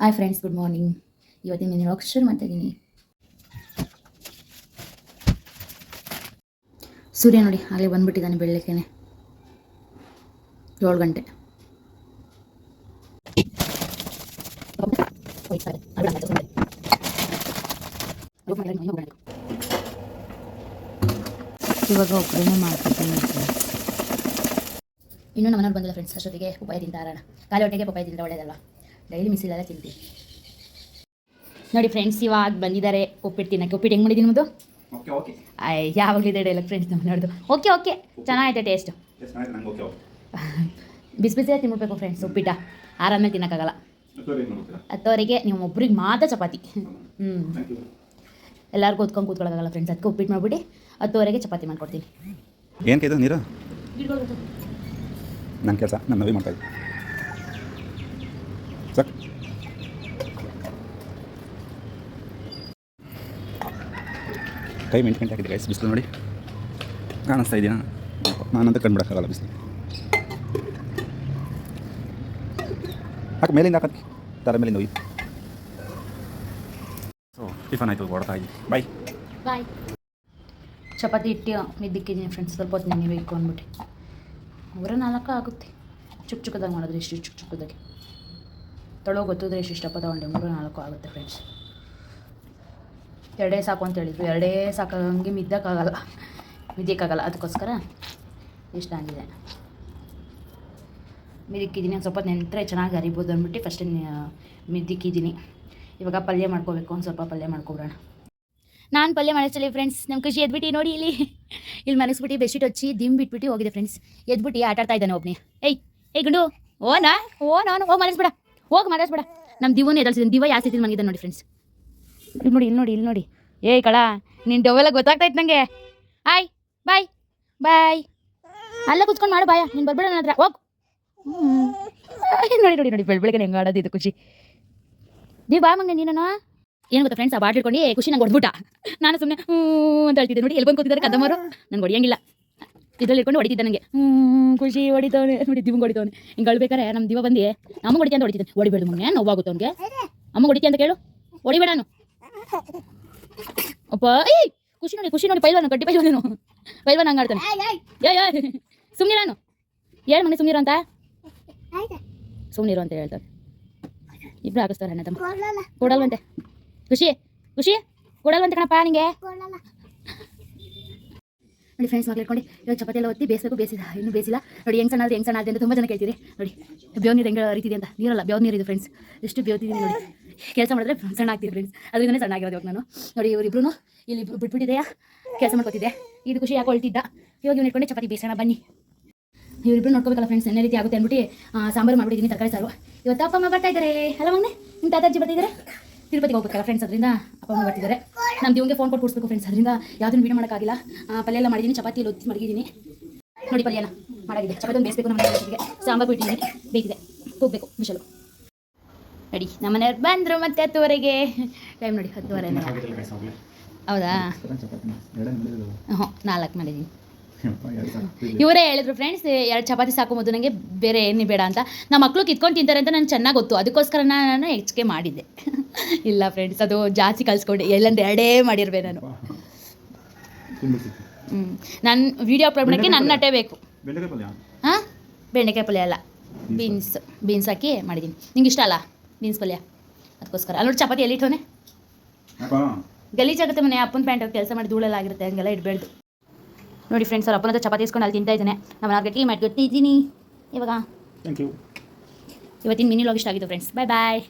Hi friends good morning ಇವತ್ತಿನ menu ಶುರು ಮಾಡ್ತಾ ಇದ್ದೀನಿ ಸೂರ್ಯ ನೋಡಿ, ಆಗಲೇ ಬಂದ್ಬಿಟ್ಟಿದ್ದಾನೆ ಬೆಳಗ್ಗೆನೆ ಏಳು ಗಂಟೆ. ಇವಾಗ ಒಬ್ಬರೇ ಮಾಡ್ಕೊತೀನಿ ಇನ್ನೂ ನಮ್ಮನೆಯವ್ರು ಬಂದಿಲ್ಲ ಫ್ರೆಂಡ್ಸ್ ಅಷ್ಟೊತ್ತಿಗೆ ಉಪಾಯ ತಿಂತಾರಣ. ಖಾಲಿ ಹೊಟ್ಟೆಗೆ ಪಪ್ಪಾಯ ತಿಂದ್ರೆ ಡೈಲಿ ಇಲ್ಲೆಲ್ಲ ತಿಂತೀವಿ. ನೋಡಿ ಫ್ರೆಂಡ್ಸ್ ಇವಾಗ ಬಂದಿದ್ದಾರೆ ಉಪ್ಪಿಟ್ಟು ತಿನ್ನಕ್ಕೆ. ಉಪ್ಪಿಟ್ಟು ಹೆಂಗೆ ಮಾಡಿದ್ದೀನಿ ಆಯ್ ಯಾವಾಗಲಿದೆ ಡೈಲಾಗ್ ಫ್ರೆಂಡ್ಸ್ ನಮ್ಮ ನೋಡ್ದು. ಓಕೆ ಓಕೆ ಚೆನ್ನಾಗೈತೆ ಟೇಸ್ಟ್ ಬಿಸಿ ಆಯ್ತು ನಂಗೆ ಓಕೆ ಓಕೆ ಬಿಸಿ ಬಿಸಿಯಾಗಿ ತಿನ್ಬಿಡ್ಬೇಕು ಫ್ರೆಂಡ್ಸ್ ಉಪ್ಪಿಟ್ಟ. ಆರಾಮಾಗಿ ತಿನ್ನೋಕ್ಕಾಗಲ್ಲ. ಹತ್ತುವರೆಗೆ ನೀವು ಒಬ್ರಿಗೆ ಮಾತ್ರ ಚಪಾತಿ. ಹ್ಞೂ ಎಲ್ಲರಿಗೂ ಕೂತ್ಕೊಂಡು ಕೂತ್ಕೊಳ್ಳೋಕ್ಕಾಗಲ್ಲ ಫ್ರೆಂಡ್ಸ್ ಅದಕ್ಕೆ ಉಪ್ಪಿಟ್ಟು ಮಾಡಿಬಿಟ್ಟು ಹತ್ತುವರೆಗೆ ಚಪಾತಿ ಮಾಡಿಕೊಡ್ತೀನಿ. ಏನು ಕೈದ ನೀರು? ನನ್ನ ಕೆಲಸ ನಾನು ನವಿ ಮಾಡ್ತಾ ಟೈಮ್ ಎಂಟು ಗಂಟೆ ಆಗಿದೆ ಗೈಸ್ ಬಿಸಿಲು ನೋಡಿ. ಕಾಣಿಸ್ತಾ ಇದೆಯಾ? ನಾನಂತ ಕಂಡುಬಿಡೋಕ್ಕಾಗಲ್ಲ ಬಿಸಿಲು. ಹಾಕಿ ಮೇಲಿಂದ ಹಾಕಿ ತರ ಮೇಲಿಂದ ಹೋಗಿ. ಸೊ ಟಿಫನ್ ಆಯಿತು ಹೊಡ್ತಾ ಇದ್ದೀವಿ ಬಾಯ್ ಬಾಯ್ ಚಪಾತಿ ಇಟ್ಟು ಮಿದ್ದಿಕ್ಕಿದ್ದೀನಿ ಫ್ರೆಂಡ್ಸ್ ಸ್ವಲ್ಪ ಹೊತ್ತು ನೆನೆಬೇಕು ಅಂದ್ಬಿಟ್ಟು. ಅವರ ನಾಲ್ಕು ಆಗುತ್ತೆ. ಚುಕ್ ಚುಕ್ಕದಾಗಿ ಮಾಡಿದ್ರೆ ಇಷ್ಟು ಚುಕ್ ಚುಕ್ಕದಾಗಿ. ತೊಳೋಗಿ ಗೊತ್ತಿದ್ರೆ ಎಷ್ಟು ಇಷ್ಟಪ್ಪ ತೊಗೊಂಡೆ ಮೂರು ನಾಲ್ಕು ಆಗುತ್ತೆ ಫ್ರೆಂಡ್ಸ್ ಎರಡೇ ಸಾಕು ಅಂತ ಹೇಳಿದ್ರು. ಎರಡೇ ಸಾಕಾಗಂಗೆ ಮಿದ್ದಕ್ಕಾಗಲ್ಲ. ಮಿದ್ದಕ್ಕಾಗಲ್ಲ. ಅದಕ್ಕೋಸ್ಕರ ಇಷ್ಟ ಆಗಿದೆ? ಮಿದಿಕ್ಕಿದ್ದೀನಿ ಒಂದು ಸ್ವಲ್ಪ ನೆಂತರೆ ಚೆನ್ನಾಗಿ ಅರಿಬೋದು ಅಂದ್ಬಿಟ್ಟು ಫಸ್ಟ್ ಮಿದ್ದಿಕ್ಕಿದ್ದೀನಿ. ಇವಾಗ ಪಲ್ಯ ಮಾಡ್ಕೋಬೇಕು. ಒಂದು ಸ್ವಲ್ಪ ಪಲ್ಯ ಮಾಡ್ಕೊಬಿಡೋಣ. ನಾನು ಪಲ್ಯ ಮಾಡಿಸಲಿ ಫ್ರೆಂಡ್ಸ್ ನಮ್ಮ ಖುಷಿ ಎದ್ಬಿಟ್ಟು ನೋಡಿ ಇಲ್ಲಿ. ಇಲ್ಲಿ ಮನಸ್ಬಿಟ್ಟು ಬೆಡ್ಶೀಟ್ ಹಚ್ಚಿ ದಿಮ್ ಬಿಟ್ಬಿಟ್ಟು ಹೋಗಿದೆ ಫ್ರೆಂಡ್ಸ್ ಎದ್ಬಿಟ್ಟು ಆಟ ಆಡ್ತಾ ಇದ್ದಾನೆ ಒಬ್ಬನೇ ಏಯ್ ಏಯ್ ಗುಂಡು, ಓ ನಾ, ಓ ನಾನು ಹೋಗಿ ಮನಸ್ಬೇಡ ಹೋಗಿ ಮಾತಾಡ್ಸ್ಬೇಡ ನಮ್ಮ ದಿವನ ಎದಲ್ಸಿದ್ದೀನಿ ದಿವ ಯಾವ ಸ್ಥಿತಿ ಮನಗಿದ್ದಾನೆ ನೋಡಿ ಫ್ರೆಂಡ್ಸ್ ಇಲ್ಲಿ ನೋಡಿ ಇಲ್ಲಿ ನೋಡಿ ಇಲ್ಲಿ ನೋಡಿ. ಏಯ್ ಕಳ ನಿನ್ನ ಡೊವೆಲ್ಲ ಗೊತ್ತಾಗ್ತೈತೆ ನನಗೆ ಆಯ್ ಬಾಯ್ ಬಾಯ್. ಅಲ್ಲ ಕುತ್ಕೊಂಡು ಮಾಡು, ಬಾಯ. ನೀನು ಬರ್ಬೇಡ ನನ್ನ ಹತ್ರ, ಹೋಗು. ನೋಡಿ ನೋಡಿ ನೋಡಿ, ಬೆಳ್ ಬೆಳಗ್ಗೆ ಹೆಂಗೆ ಆಡೋದು ಇದು ಖುಷಿ. ನೀವು ಬಾ ಮಂಗ ನೀನು ಏನು ಗೊತ್ತಾ ಫ್ರೆಂಡ್ಸ್ ಆ ಬಾಟ್ ಏ, ಖುಷಿ ನಂಗೆ ಹೊಡ್ಬಿಟ್ಟ ನಾನು ಸುಮ್ಮನೆ ಹ್ಞೂ ಅಂತ ಹೇಳ್ತಿದ್ದೆ. ನೋಡಿ, ಎಲ್ಲಿ ಬಂದು ಕೂತಿದ್ದಾರೆ ಕದಮರು ನಂಗೆ ಹೊಡಿಯಂಗಿಲ್ಲ. ಇದ್ರಲ್ಲಿ ಇಟ್ಕೊಂಡು ಹೊಡಿತಿದ್ದೆ ನನಗೆ ಹ್ಞೂ ಖುಷಿ ಹೊಡಿತವನೆ. ನೋಡಿ, ದಿವಂಗೆ ಹೊಡಿತವನೆ. ಹಿಂಗೆ ಹೇಳ್ಬೇಕಾರೆ ನಮ್ಮ ದಿವ ಬಂದು ಅಮ್ಮ ಹೊಡಿತಿ ಅಂತ ಹೊಡಿತಿದ್ದೆ. ಹೊಡಿಬೇಡ ಮೊನ್ನೆ ನೋವಾಗುತ್ತೆ ಅವ್ನಿಗೆ. ಅಮ್ಮ ಹೊಡಿತಿ ಅಂತ ಕೇಳು. ಹೊಡಿಬೇಡ ನಾನು. ಅಪ್ಪ ಏಯ್ ಖುಷಿ ನೋಡಿ ಖುಷಿ ನೋಡಿ ಪೈಲ್ವಾನು ಗಟ್ಟಿ ಪೈಲ್ವಾನು ಪೈಲ್ವಾನ್ ಹಂಗೆ ಆಡ್ತಾನೆ. ಏಯ್ ಸುಮ್ಮನೆ ನಾನು ಹೇಳು ಮನೆ ಸುಮ್ಮನಿರು ಅಂತ. ಸುಮ್ಮನಿರು ಅಂತ ಹೇಳ್ತಾರೆ ಇಬ್ರು ಹಾಕಿಸ್ತಾರೆ ಅಣ್ಣ ತಮ್ಮ. ಕೊಡಲ್ವಂತೆ. ಖುಷಿ ಖುಷಿ. ಕೊಡಲ್ವಂತೆ ಕಣಪ್ಪ ನಿಂಗೆ. ನೋಡಿ ಫ್ರೆಂಡ್ಸ್ ಮಕ್ಳು ಇಟ್ಕೊಂಡು ಇವಾಗ ಚಪಾತಿ ಎಲ್ಲ ಒತ್ತಿ ಬೇಯಿಸಬೇಕು ಬೇಯಿಸಿದ. ಇನ್ನೂ ಬೇಯಿಸಿಲ್ಲ. ನೋಡಿ ಹೆಂಗ್ ಸಣ್ಣ ಹೆಂಗ್ ಸಣ್ಣ ಅಂತ ತುಂಬಾ ಜನ ಕೇಳ್ತೀರಿ ನೋಡಿ ಬೇವ್ ನೀರು ಹೆಂಗೆ ರೀತಿದೆ ಅಂತ. ನೀರಲ್ಲ ಬೇವ್ ನೀರು ಇದು ಫ್ರೆಂಡ್ಸ್ ಎಷ್ಟು ಬೇವ್ತಿದ್ದೀನಿ ನೋಡಿ. ಕೆಲಸ ಮಾಡಿದ್ರೆ ಸಣ್ಣ ಆಗ್ತೀನಿ ಫ್ರೆಂಡ್ಸ್ ಅದರಿಂದನೇ ಸಣ್ಣ ಆಗಿರೋದು ಇವಾಗ ನಾನು. ನೋಡಿ ಇವರಿಬ್ರು ಇಲ್ಲಿ ಬಿಟ್ಬಿಟ್ಟಿದೆಯಾ ಕೆಲಸ ಮಾಡ್ಕೊತಿದ್ದೆ. ಇದು ಖುಷಿ ಯಾಕೆ ಹೊಳ್ತಿದ್ದ ಇವಾಗ ಇವ್ನು ಇಟ್ಕೊಂಡೆ ಚಪಾತಿ ಬೇಯಿಸೋಣ, ಬನ್ನಿ. ಇವರಿಬ್ರು ನೋಡ್ಕೋಬೇಕಲ್ಲ ಫ್ರೆಂಡ್ಸ್ ಎಣ್ಣೆ ರೀತಿ ಆಗುತ್ತೆ ಅಂದ್ಬಿಟ್ಟು ಸಾಂಬಾರು ಮಾಡ್ಬಿಟ್ಟಿದ್ದೀನಿ ತರಕಾರಿ ಸಾರು. ಇವತ್ತು ಅಪ್ಪ ಅಮ್ಮ ಬರ್ತಾ ಇದ್ದಾರೆ ಹಲೋ ಮಗನೆ ನಿಮ್ಮ ತಾತಾಜಿ ಬರ್ತಿದ್ದಾರೆ ತಿರುಪತಿಗೆ ಹೋಗ್ಬೇಕಲ್ಲ ಫ್ರೆಂಡ್ಸ್ ಅದರಿಂದ ಅಪ್ಪ ಅಮ್ಮ ಬರ್ತಿದ್ದಾರೆ ನಮ್ಮ ದಿವಂಗೆ ಫೋನ್ ಕೊಟ್ಟು ಕೊಡಿಸ್ಬೇಕು ಫ್ರೆಂಡ್ಸ್ ಅದರಿಂದ ಯಾವುದನ್ನು ವೀಡಿಯೋ ಮಾಡೋಕ್ಕಾಗಿಲ್ಲ. ಪಲ್ಯ ಎಲ್ಲ ಮಾಡಿದ್ದೀನಿ ಚಪಾತಿ ಎಲ್ಲ ಒತ್ತಿ ಮಡಗಿದ್ದೀನಿ ನೋಡಿ ಪಲ್ಯನ ಮಾಡಾಗಿದೆ. ಚಪಾತಿ ಒಂದು ಬೇಯಿಸಬೇಕು ನಮ್ಮ ಸಾಂಬಾರು ಬಿಟ್ಟಿದ್ದೀನಿ ಬೇಯಿಸಿದೆ ಹೋಗ್ಬೇಕು ಮಿಷಲು ನೋಡಿ ನಮ್ಮ ಮನೆಯವ್ರು ಬಂದರು ಮತ್ತೆ ಹತ್ತುವರೆಗೆ ಟೈಮ್ ನೋಡಿ ಹತ್ತುವರೆ ಹೌದಾ? ಹ್ಞೂ ನಾಲ್ಕು ಮಾಡಿದ್ದೀನಿ ಇವರೇ ಹೇಳಿದ್ರು ಫ್ರೆಂಡ್ಸ್ ಎರಡು ಚಪಾತಿ ಸಾಕು ಮೊದಲು ನನಗೆ ಬೇರೆ ಏನು ಬೇಡ ಅಂತ. ನಮ್ಮ ಮಕ್ಕಳು ಕಿತ್ಕೊಂಡು ತಿಂತಾರೆ ಅಂತ ನಾನು ಚೆನ್ನಾಗಿ ಗೊತ್ತು. ಅದಕ್ಕೋಸ್ಕರ ನಾನು ಹೆಚ್ಚಿಗೆ ಮಾಡಿದ್ದೆ. ಇಲ್ಲ ಫ್ರೆಂಡ್ಸ್ ಅದು ಜಾಸ್ತಿ ಕಲಿಸ್ಕೊಂಡೆ. ಎಲ್ಲಂದ್ರೆ ಎರಡೇ ಮಾಡಿರ್ಬೇ ನಾನು. ಹ್ಞೂ ನನ್ನ ವೀಡಿಯೋ ಅಪ್ಲೋಡ್ ಮಾಡೋಕ್ಕೆ ನನ್ನ ನಟೇ ಬೇಕು. ಹಾಂ? ಬೆಂಡೆಕಾಯಿ ಪಲ್ಯ ಅಲ್ಲ. ಬೀನ್ಸ್. ಬೀನ್ಸ್ ಹಾಕಿ ಮಾಡಿದ್ದೀನಿ ನಿಂಗೆ ಇಷ್ಟ ಅಲ್ಲ? ಬೀನ್ಸ್ ಪಲ್ಯ ಅದಕ್ಕೋಸ್ಕರ ಅಲ್ಲಿ ನೋಡಿ ಚಪಾತಿ ಎಲ್ಲಿ ಇಟ್ಟವನೆ? ಗಲೀಜಾಗುತ್ತೆ ಮನೆ ಅಪ್ಪನ ಪ್ಯಾಂಟ್ ಕೆಲಸ ಮಾಡಿ ಧೂಳೆಲ್ಲ ಆಗಿರುತ್ತೆ ಹಂಗೆಲ್ಲ ಇಡಬೇಡ್ದು. ನೋಡಿ ಫ್ರೆಂಡ್ಸ್ ಅವ್ರ ಅಪ್ಪನ ಹತ್ರ ಚಪಾತಿ ಇಸ್ಕೊಂಡು ಅಲ್ಲಿ ತಿಂತಾ ಇದ್ದಾನೆ. ನಮ್ಮ ಗಟ್ಟಿ ಮಾಡಿ ಕೊಟ್ಟಿದ್ದೀನಿ ಇವಾಗ ಇವತ್ತಿನ ಮಿನಿ ಲಾಗ್ ಇಷ್ಟ ಆಗಿತ್ತು ಫ್ರೆಂಡ್ಸ್ ಬಾಯ್ ಬಾಯ್